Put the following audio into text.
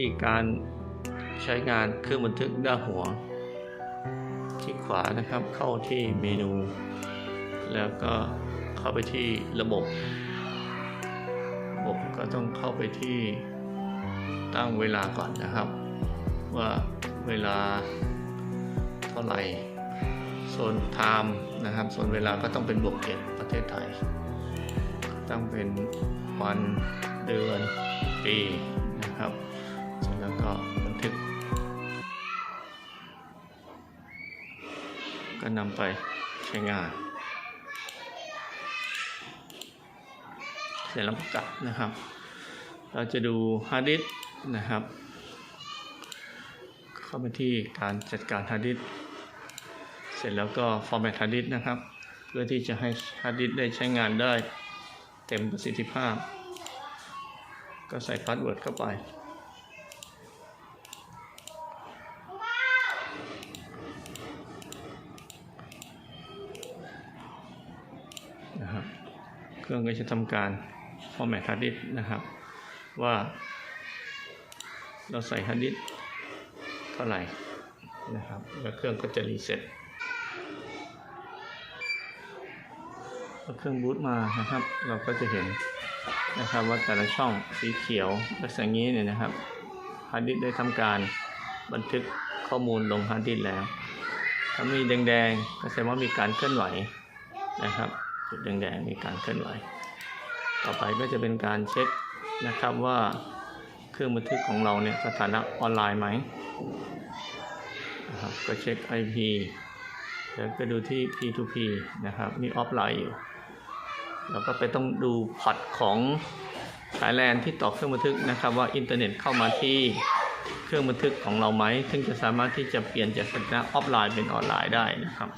ที่การใช้งานเครื่องบันทึกด้าหัว ที่ขวานะครับเข้าที่เมนู แล้วก็เข้าไปที่ระบบระบบก็ต้องเข้าไปที่ตั้งเวลาก่อนนะครับ ว่าเวลาเท่าไหร่โซนไทม์นะครับโซนเวลาก็ต้องเป็นบวกเจ็ดประเทศไทยตั้งเป็นวันเดือนปีนะครับ ก็นำไปใช้งาน เสร็จแล้วกลับนะครับ เราจะดูฮาร์ดดิสนะครับ เข้าไปที่การจัดการฮาร์ดดิสเสร็จแล้วก็ format ฮาร์ดดิสนะครับ เพื่อที่จะให้ฮาร์ดดิสได้ใช้งานได้เต็มประสิทธิภาพ ก็ใส่พาสเวิร์ดเข้าไป นะครับ เครื่องก็จะทำการ format hard disk นะครับ ว่า เราใส่ฮาร์ดดิสก์เท่าไหร่นะครับ แล้วเครื่องก็จะรีเซ็ตพอเครื่องบูตมานะครับ เราก็จะเห็นนะครับว่าแต่ละช่องสีเขียวลักษณะนี้เนี่ยนะครับฮาร์ดดิสก์ได้ทำการบันทึกข้อมูลลงฮาร์ดดิสก์แล้ว ถ้ามีแดงๆก็แสดงว่ามีการเคลื่อนไหวนะครับ จุดแดงๆมีการเคลื่อนไหว ต่อไปก็จะเป็นการเช็คนะครับว่าเครื่องบันทึกของเราเนี่ยสถานะออนไลน์ไหมนะครับก็เช็ค IP แล้วก็ดูที่ P2P นะครับมีออฟไลน์อยู่ แล้วก็ไปต้องดูพอร์ตของสายแลนที่ต่อเครื่องบันทึกนะครับว่าอินเทอร์เน็ตเข้ามาที่เครื่องบันทึกของเราไหมถึงจะสามารถที่จะเปลี่ยนจากสถานะออฟไลน์เป็นออนไลน์ได้นะครับ